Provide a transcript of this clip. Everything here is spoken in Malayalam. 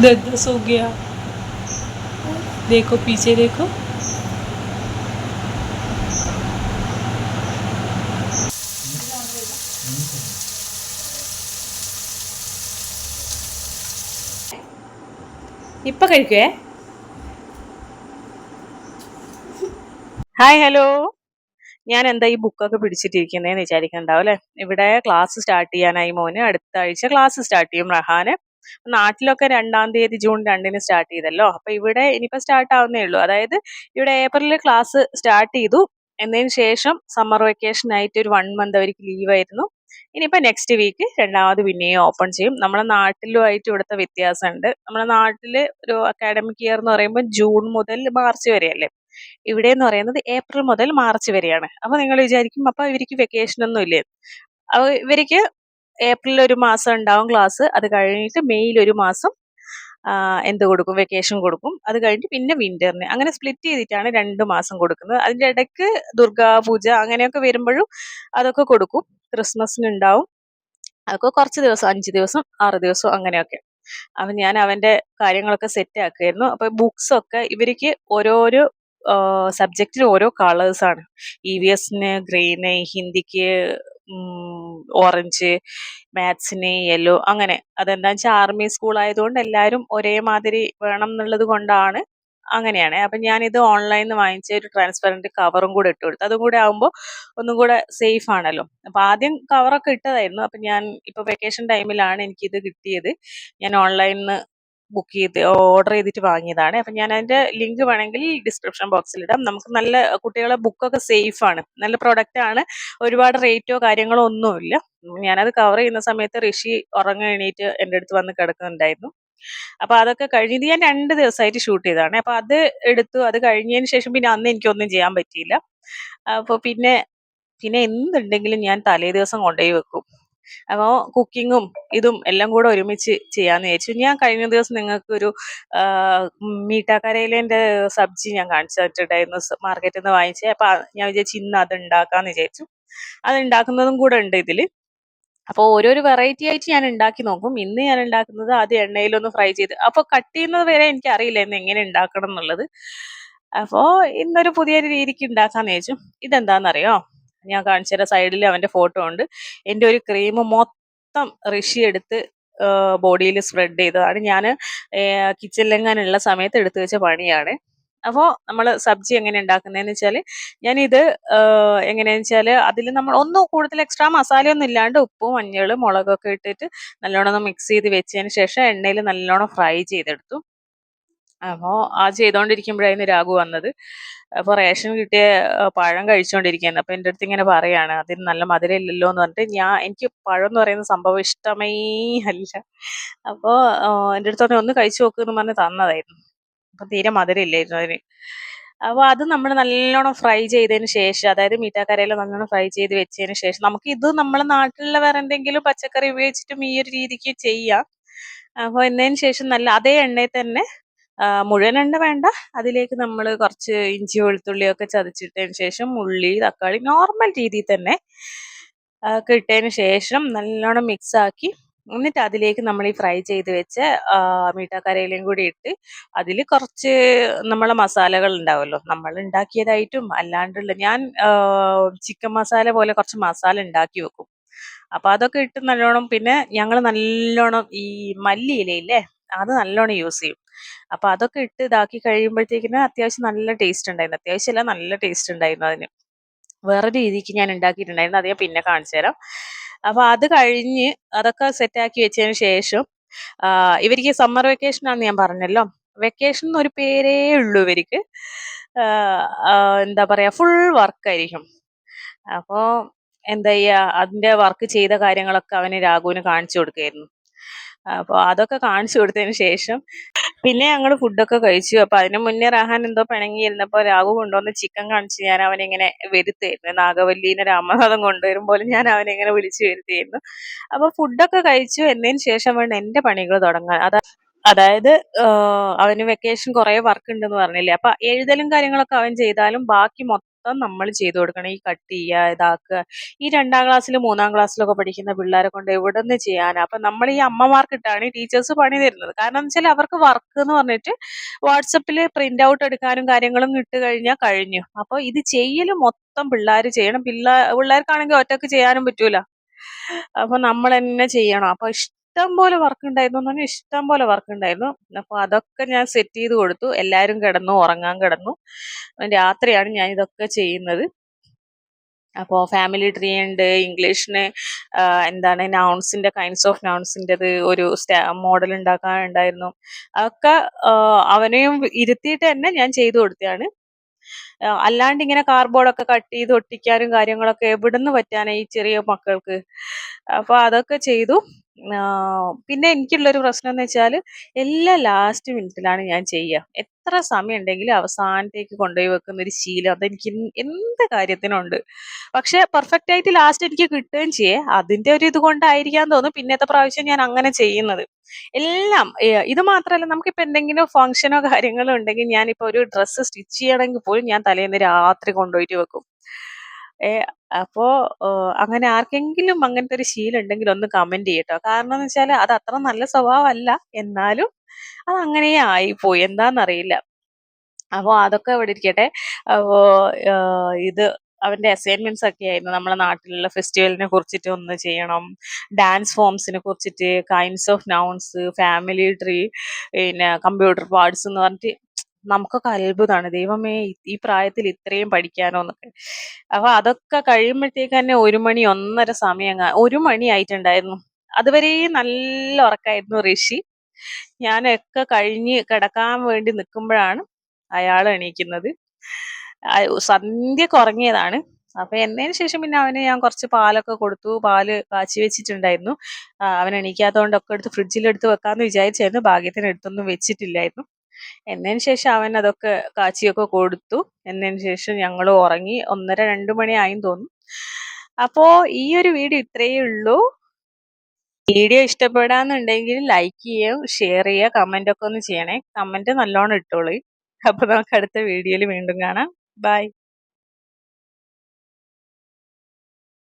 दर्द सो गया देखो पीछे देखो ഇപ്പൊ കഴിക്കുവേ ഹായ് ഹലോ ഞാൻ എന്താ ഈ ബുക്കൊക്കെ പിടിച്ചിട്ടിരിക്കുന്നതെന്ന് വിചാരിക്കണ്ടാവും അല്ലെ ഇവിടെ ക്ലാസ് സ്റ്റാർട്ട് ചെയ്യാനായി മോന് അടുത്ത ആഴ്ച ക്ലാസ് സ്റ്റാർട്ട് ചെയ്യും റഹാന് നാട്ടിലൊക്കെ രണ്ടാം തീയതി ജൂൺ രണ്ടിന് സ്റ്റാർട്ട് ചെയ്തല്ലോ. അപ്പൊ ഇവിടെ ഇനിയിപ്പോ സ്റ്റാർട്ട് ആവുന്നേ ഉള്ളൂ. അതായത് ഇവിടെ ഏപ്രിലിൽ ക്ലാസ് സ്റ്റാർട്ട് ചെയ്തു. എന്നതിന് ശേഷം സമ്മർ വെക്കേഷൻ ആയിട്ട് ഒരു വൺ മന്ത് അവർക്ക് ലീവ് ആയിരുന്നു. ഇനിയിപ്പോ നെക്സ്റ്റ് വീക്ക് രണ്ടാമത് പിന്നെയും ഓപ്പൺ ചെയ്യും. നമ്മളെ നമ്മുടെ നാട്ടിലുമായിട്ട് ഇവിടുത്തെ വ്യത്യാസമുണ്ട്. നമ്മളെ നാട്ടിൽ ഒരു അക്കാഡമിക് ഇയർ എന്ന് പറയുമ്പോൾ ജൂൺ മുതൽ മാർച്ച് വരെയല്ലേ? ഇവിടെ എന്ന് പറയുന്നത് ഏപ്രിൽ മുതൽ മാർച്ച് വരെയാണ്. അപ്പൊ നിങ്ങൾ വിചാരിക്കും അപ്പൊ ഇവർക്ക് വെക്കേഷൻ ഒന്നും ഇല്ലേ? ഇവർക്ക് ഏപ്രിലിൽ ഒരു മാസം ഉണ്ടാവും ക്ലാസ് അത് കഴിഞ്ഞിട്ട് മെയ്യിൽ ഒരു മാസം എന്ത് കൊടുക്കും? വെക്കേഷൻ കൊടുക്കും. അത് കഴിഞ്ഞിട്ട് പിന്നെ വിന്ററിന് അങ്ങനെ സ്പ്ലിറ്റ് ചെയ്തിട്ടാണ് രണ്ട് മാസം കൊടുക്കുന്നത്. അതിന്റെ ഇടയ്ക്ക് ദുർഗാപൂജ അങ്ങനെയൊക്കെ വരുമ്പോഴും അതൊക്കെ കൊടുക്കും. ക്രിസ്മസിന് ഉണ്ടാവും. അതൊക്കെ കുറച്ച് ദിവസം അഞ്ച് ദിവസം ആറ് ദിവസം അങ്ങനെയൊക്കെ. അപ്പൊ ഞാൻ അവന്റെ കാര്യങ്ങളൊക്കെ സെറ്റ് ആക്കുമായിരുന്നു അപ്പൊ ബുക്സ് ഒക്കെ ഇവർക്ക് ഓരോരോ സബ്ജക്റ്റിന് ഓരോ കളേഴ്സാണ് ഇ വി എസിന് ഗ്രീന് ഹിന്ദിക്ക് ഓറഞ്ച് മാത്സിന് യെല്ലോ അങ്ങനെ. അതെന്താ വെച്ചാൽ ആർമി സ്കൂൾ ആയതുകൊണ്ട് എല്ലാവരും ഒരേമാതിരി വേണം എന്നുള്ളത് കൊണ്ടാണ് അങ്ങനെയാണ്. അപ്പൊ ഞാനിത് ഓൺലൈനിൽ നിന്ന് വാങ്ങിച്ച ഒരു ട്രാൻസ്പെറന്റ് കവറും കൂടെ ഇട്ട് കൊടുത്തു. അതും കൂടെ ആകുമ്പോൾ ഒന്നും കൂടെ സേഫ് ആണല്ലോ. അപ്പൊ ആദ്യം കവറൊക്കെ ഇട്ടതായിരുന്നു. അപ്പൊ ഞാൻ ഇപ്പൊ വെക്കേഷൻ ടൈമിലാണ് എനിക്കിത് കിട്ടിയത്. ഞാൻ ഓൺലൈനിൽ നിന്ന് ബുക്ക് ചെയ്ത് ഓർഡർ ചെയ്തിട്ട് വാങ്ങിയതാണ്. അപ്പൊ ഞാൻ അതിന്റെ ലിങ്ക് വേണമെങ്കിൽ ഡിസ്ക്രിപ്ഷൻ ബോക്സിൽ ഇടാം. നമുക്ക് നല്ല കുട്ടികളെ ബുക്കൊക്കെ സേഫ് ആണ്. നല്ല പ്രൊഡക്റ്റ് ആണ്. ഒരുപാട് റേറ്റോ കാര്യങ്ങളോ ഒന്നുമില്ല. ഞാനത് കവർ ചെയ്യുന്ന സമയത്ത് ഋഷി ഉറങ്ങ എണീറ്റ് എന്റെ അടുത്ത് വന്ന് കിടക്കുന്നുണ്ടായിരുന്നു. അപ്പൊ അതൊക്കെ കഴിഞ്ഞ് ഇത് ഞാൻ രണ്ട് ദിവസമായിട്ട് ഷൂട്ട് ചെയ്തതാണ്. അപ്പൊ അത് എടുത്തു. അത് കഴിഞ്ഞതിന് ശേഷം പിന്നെ അന്ന് എനിക്കൊന്നും ചെയ്യാൻ പറ്റിയില്ല. അപ്പൊ പിന്നെ പിന്നെ എന്തുണ്ടെങ്കിലും ഞാൻ തലേ ദിവസം കൊണ്ടുപോയി വെക്കും. അപ്പോൾ കുക്കിങ്ങും ഇതും എല്ലാം കൂടെ ഒരുമിച്ച് ചെയ്യാന്ന് വിചാരിച്ചു. ഞാൻ കഴിഞ്ഞ ദിവസം നിങ്ങൾക്ക് ഒരു മീട്ടാക്കരയിലേന്റെ സബ്ജി ഞാൻ കാണിച്ചു തന്നിട്ടുണ്ടായിരുന്നു മാർക്കറ്റിൽ നിന്ന് വാങ്ങിച്ചത് അപ്പൊ ഞാൻ വിചാരിച്ചു ഇന്ന് അത് ഉണ്ടാക്കാന്ന് വിചാരിച്ചു. അത് ഉണ്ടാക്കുന്നതും കൂടെ ഉണ്ട് ഇതിൽ. അപ്പോൾ ഓരോരോ വെറൈറ്റി ആയിട്ട് ഞാൻ ഉണ്ടാക്കി നോക്കും. ഇന്ന് ഞാൻ ഉണ്ടാക്കുന്നത് ആദ്യം എണ്ണയിലൊന്ന് ഫ്രൈ ചെയ്ത്. അപ്പോൾ കട്ട് ചെയ്യുന്നത് വരെ എനിക്ക് അറിയില്ല ഇന്ന് എങ്ങനെ ഉണ്ടാക്കണം എന്നുള്ളത്. അപ്പോൾ ഇന്നൊരു പുതിയൊരു രീതിക്ക് ഉണ്ടാക്കാന്ന് വിചാരിച്ചു. ഇതെന്താണെന്നറിയോ ഞാൻ കാണിച്ചുതരാം. സൈഡിൽ അവന്റെ ഫോട്ടോ ഉണ്ട്. എന്റെ ഒരു ക്രീം മൊത്തം ഋഷി എടുത്ത് ബോഡിയിൽ സ്പ്രെഡ് ചെയ്തതാണ്. ഞാൻ കിച്ചണിലെങ്ങാനുള്ള സമയത്ത് എടുത്തു വെച്ച പണിയാണ്. അപ്പോൾ നമ്മൾ സബ്ജി എങ്ങനെ ഉണ്ടാക്കുന്നതെന്ന് വെച്ചാൽ ഞാനിത് എങ്ങനെയാന്ന് വെച്ചാൽ അതിൽ നമ്മൾ ഒന്നും കൂടുതൽ എക്സ്ട്രാ മസാലയൊന്നും ഇല്ലാണ്ട് ഉപ്പും മഞ്ഞളും മുളകൊക്കെ ഇട്ടിട്ട് നല്ലോണം മിക്സ് ചെയ്ത് വെച്ചതിന് ശേഷം എണ്ണയിൽ നല്ലോണം ഫ്രൈ ചെയ്തെടുത്തു. അപ്പോൾ ആ ചെയ്തുകൊണ്ടിരിക്കുമ്പോഴായിരുന്നു രാഘു വന്നത്. അപ്പോൾ റേഷൻ കിട്ടിയ പഴം കഴിച്ചുകൊണ്ടിരിക്കുകയാണ് അപ്പോൾ എന്റെ അടുത്ത് ഇങ്ങനെ പറയാണ് അതിന് നല്ല മധുരം ഇല്ലല്ലോ എന്ന് പറഞ്ഞിട്ട് ഞാൻ എനിക്ക് പഴം എന്ന് പറയുന്ന സംഭവം ഇഷ്ടമേ അല്ല. അപ്പോൾ എന്റെ അടുത്ത് പറഞ്ഞു ഒന്ന് കഴിച്ചു നോക്ക് എന്ന് പറഞ്ഞ് തന്നതായിരുന്നു. അപ്പം തീരെ മധുരം ഇല്ലായിരുന്നു അതിന്. അപ്പോൾ അത് നമ്മൾ നല്ലോണം ഫ്രൈ ചെയ്തതിന് ശേഷം അതായത് മീറ്റാക്കരയിൽ നല്ലോണം ഫ്രൈ ചെയ്ത് വെച്ചതിന് ശേഷം നമുക്ക് ഇത് നമ്മളെ നാട്ടിലുള്ള വേറെ എന്തെങ്കിലും പച്ചക്കറി ഉപയോഗിച്ചിട്ടും ഈ ഒരു രീതിക്ക് ചെയ്യാം. അപ്പോൾ എന്നതിന് ശേഷം നല്ല അതേ എണ്ണയിൽ തന്നെ മുഴുവൻ എണ്ണ വേണ്ട. അതിലേക്ക് നമ്മൾ കുറച്ച് ഇഞ്ചി വെളുത്തുള്ളിയൊക്കെ ചതച്ചിട്ടതിന് ശേഷം ഉള്ളി തക്കാളി നോർമൽ രീതിയിൽ തന്നെ ഇട്ടതിന് ശേഷം നല്ലോണം മിക്സ് ആക്കി എന്നിട്ട് അതിലേക്ക് നമ്മൾ ഈ ഫ്രൈ ചെയ്ത് വെച്ച മീട്ടാക്കരയിലും കൂടി ഇട്ട് അതിൽ കുറച്ച് നമ്മളെ മസാലകൾ ഉണ്ടാവുമല്ലോ നമ്മൾ ഉണ്ടാക്കിയതായിട്ടും അല്ലാണ്ടുള്ള ഞാൻ ചിക്കൻ മസാല പോലെ കുറച്ച് മസാല ഉണ്ടാക്കി വെക്കും. അപ്പൊ അതൊക്കെ ഇട്ട് നല്ലോണം പിന്നെ ഞങ്ങൾ നല്ലോണം ഈ മല്ലിയിലയില്ലേ അത് നല്ലോണം യൂസ് ചെയ്യും. അപ്പൊ അതൊക്കെ ഇട്ട് ഇതാക്കി കഴിയുമ്പോഴത്തേക്കിന് അത്യാവശ്യം നല്ല ടേസ്റ്റ് ഉണ്ടായിരുന്നു. അത്യാവശ്യം അല്ല നല്ല ടേസ്റ്റ് ഉണ്ടായിരുന്നു അതിന്. വേറെ രീതിക്ക് ഞാൻ ഉണ്ടാക്കിയിട്ടുണ്ടായിരുന്നു. അത് ഞാൻ പിന്നെ കാണിച്ചു തരാം. അപ്പൊ അത് കഴിഞ്ഞ് അതൊക്കെ സെറ്റാക്കി വെച്ചതിന് ശേഷം ഇവർക്ക് സമ്മർ വെക്കേഷൻ ആണെന്ന് ഞാൻ പറഞ്ഞല്ലോ. വെക്കേഷൻ ഒരു പേരേ ഉള്ളൂ ഇവർക്ക്. എന്താ പറയാ ഫുൾ വർക്കായിരിക്കും അപ്പോ എന്താ ചെയ്യാ അതിന്റെ വർക്ക് ചെയ്ത കാര്യങ്ങളൊക്കെ അവന് രാഘുവിന് കാണിച്ചു കൊടുക്കായിരുന്നു അപ്പൊ അതൊക്കെ കാണിച്ചു കൊടുത്തതിന് ശേഷം പിന്നെ ഞങ്ങൾ ഫുഡൊക്കെ കഴിച്ചു. അപ്പൊ അതിന് മുന്നേ റഹാൻ എന്തോ പിണങ്ങിയിരുന്നപ്പോ രാഘു കൊണ്ടുവന്ന് ചിക്കൻ കാണിച്ച് ഞാൻ അവനിങ്ങനെ വരുത്തായിരുന്നു. നാഗവല്ലീനെ രാമനാഥം കൊണ്ടുവരും പോലെ ഞാൻ അവനെ ഇങ്ങനെ വിളിച്ചു വരുത്തിയിരുന്നു. അപ്പൊ ഫുഡൊക്കെ കഴിച്ചു. എന്നതിന് ശേഷം വേണം എന്റെ പണികൾ തുടങ്ങാൻ. അതാ അതായത് അവന് വെക്കേഷൻ കുറെ വർക്ക് ഉണ്ടെന്ന് പറഞ്ഞില്ലേ? അപ്പൊ എഴുതലും കാര്യങ്ങളൊക്കെ അവൻ ചെയ്താലും ബാക്കി മൊത്തം മൊത്തം നമ്മൾ ചെയ്തു കൊടുക്കണം. ഈ കട്ട് ചെയ്യുക ഇതാക്കുക. ഈ രണ്ടാം ക്ലാസ്സിൽ മൂന്നാം ക്ലാസ്സിലൊക്കെ പഠിക്കുന്ന പിള്ളേരെ കൊണ്ട് എവിടെ നിന്ന് ചെയ്യാനാ? അപ്പൊ നമ്മൾ ഈ അമ്മമാർക്കിട്ടാണ് ഈ ടീച്ചേഴ്സ് പണി തരുന്നത്. കാരണം എന്ന് വെച്ചാൽ അവർക്ക് വർക്ക് എന്ന് പറഞ്ഞിട്ട് വാട്സപ്പിൽ പ്രിന്റ് ഔട്ട് എടുക്കാനും കാര്യങ്ങളും ഇട്ട് കഴിഞ്ഞാൽ കഴിഞ്ഞു. അപ്പൊ ഇത് ചെയ്യൽ മൊത്തം പിള്ളേർ ചെയ്യണം. പിള്ളേർ പിള്ളേർക്കാണെങ്കിൽ ഒറ്റയ്ക്ക് ചെയ്യാനും പറ്റൂല. അപ്പൊ നമ്മൾ തന്നെ ചെയ്യണം. അപ്പൊ ഇഷ്ടം പോലെ വർക്ക് ഉണ്ടായിരുന്നു എന്ന് പറഞ്ഞാൽ ഇഷ്ടം പോലെ വർക്ക് ഉണ്ടായിരുന്നു അപ്പൊ അതൊക്കെ ഞാൻ സെറ്റ് ചെയ്ത് കൊടുത്തു. എല്ലാവരും കിടന്നു ഉറങ്ങാൻ കിടന്നു. രാത്രിയാണ് ഞാൻ ഇതൊക്കെ ചെയ്യുന്നത്. അപ്പോൾ ഫാമിലി ട്രീ ഉണ്ട് ഇംഗ്ലീഷിന് എന്താണ് നൗൺസിന്റെ കൈൻഡ്സ് ഓഫ് നൗൺസിന്റെത് ഒരു സ്റ്റാ മോഡൽ ഉണ്ടാക്കാനുണ്ടായിരുന്നു അതൊക്കെ അവനെയും ഇരുത്തിയിട്ട് തന്നെ ഞാൻ ചെയ്തു കൊടുത്തതാണ്. അല്ലാണ്ട് ഇങ്ങനെ കാർഡ്ബോർഡൊക്കെ കട്ട് ചെയ്ത് ഒട്ടിക്കാനും കാര്യങ്ങളൊക്കെ എവിടുന്ന് പറ്റാനാണ് ഈ ചെറിയ മക്കൾക്ക്? അപ്പൊ അതൊക്കെ ചെയ്തു. പിന്നെ എനിക്കുള്ളൊരു പ്രശ്നം എന്ന് വെച്ചാൽ എല്ലാം ലാസ്റ്റ് മിനിറ്റിലാണ് ഞാൻ ചെയ്യുക എത്ര സമയം ഉണ്ടെങ്കിലും അവസാനത്തേക്ക് കൊണ്ടുപോയി വെക്കുന്ന ഒരു ശീലം അതെനിക്ക് എന്ത് കാര്യത്തിനുണ്ട്. പക്ഷെ പെർഫെക്റ്റ് ആയിട്ട് ലാസ്റ്റ് എനിക്ക് കിട്ടുകയും ചെയ്യേ. അതിന്റെ ഒരു ഇത് കൊണ്ടായിരിക്കാൻ തോന്നുന്നു. പിന്നത്തെ പ്രാവശ്യം ഞാൻ അങ്ങനെ ചെയ്യുന്നത്. എല്ലാം ഇത് മാത്രമല്ല നമുക്കിപ്പോൾ എന്തെങ്കിലും ഫംഗ്ഷനോ കാര്യങ്ങളോ ഉണ്ടെങ്കിൽ ഞാനിപ്പോൾ ഒരു ഡ്രസ്സ് സ്റ്റിച്ച് ചെയ്യണമെങ്കിൽ പോലും ഞാൻ തലേന്ന് രാത്രി കൊണ്ടുപോയിട്ട് വെക്കും. ഏ അപ്പോ അങ്ങനെ ആർക്കെങ്കിലും അങ്ങനത്തെ ഒരു ശീലം ഉണ്ടെങ്കിൽ ഒന്ന് കമന്റ് ചെയ്യട്ടോ. കാരണം എന്ന് വെച്ചാൽ അത് അത്ര നല്ല സ്വഭാവമല്ല. എന്നാലും അത് അങ്ങനെ ആയിപ്പോയി. എന്താന്നറിയില്ല. അപ്പോൾ അതൊക്കെ ഇവിടെ ഇരിക്കട്ടെ. അപ്പോ ഇത് അവന്റെ അസൈൻമെന്റ്സ് ഒക്കെ ആയിരുന്നു. നമ്മളെ നാട്ടിലുള്ള ഫെസ്റ്റിവലിനെ കുറിച്ചിട്ട് ഒന്ന് ചെയ്യണം. ഡാൻസ് ഫോംസിനെ കുറിച്ചിട്ട് kinds of nouns family tree പിന്നെ കമ്പ്യൂട്ടർ പാർട്സ് എന്ന് പറഞ്ഞിട്ട് നമുക്കൊക്കെ അത്ഭുതമാണ് ദൈവമേ ഈ പ്രായത്തിൽ ഇത്രയും പഠിക്കാനോ എന്നൊക്കെ. അപ്പൊ അതൊക്കെ കഴിയുമ്പോഴത്തേക്ക് തന്നെ ഒരു മണി ഒന്നര സമയം ഒരു മണി ആയിട്ടുണ്ടായിരുന്നു. അതുവരെയും നല്ല ഉറക്കായിരുന്നു ഋഷി. ഞാനൊക്കെ കഴിഞ്ഞ് കിടക്കാൻ വേണ്ടി നിൽക്കുമ്പോഴാണ് അയാൾ എണീക്കുന്നത്. സന്ധ്യ കുറങ്ങിയതാണ് അപ്പൊ എന്നതിന് ശേഷം പിന്നെ അവന് ഞാൻ കുറച്ച് പാലൊക്കെ കൊടുത്തു. പാൽ കാച്ചി വെച്ചിട്ടുണ്ടായിരുന്നു. അവൻ എണീക്കാത്തതുകൊണ്ടൊക്കെ എടുത്ത് ഫ്രിഡ്ജിൽ എടുത്ത് വെക്കാന്ന് വിചാരിച്ചായിരുന്നു. ഭാഗ്യത്തിന് എടുത്തൊന്നും വെച്ചിട്ടില്ലായിരുന്നു. എന്നതിന് ശേഷം അവൻ അതൊക്കെ കാച്ചിയൊക്കെ കൊടുത്തു. എന്നതിന് ശേഷം ഞങ്ങൾ ഉറങ്ങി ഒന്നര രണ്ട് മണിയായും തോന്നും അപ്പോ ഈ ഒരു വീഡിയോ ഇത്രയേ ഉള്ളൂ. വീഡിയോ ഇഷ്ടപ്പെടാന്നുണ്ടെങ്കിൽ ലൈക്ക് ചെയ്യുക ഷെയർ ചെയ്യുക കമന്റ് ഒക്കെ ഒന്ന് ചെയ്യണേ. കമന്റ് നല്ലോണം ഇട്ടോളൂ. അപ്പൊ നമുക്ക് അടുത്ത വീഡിയോയിൽ വീണ്ടും കാണാം. ബൈ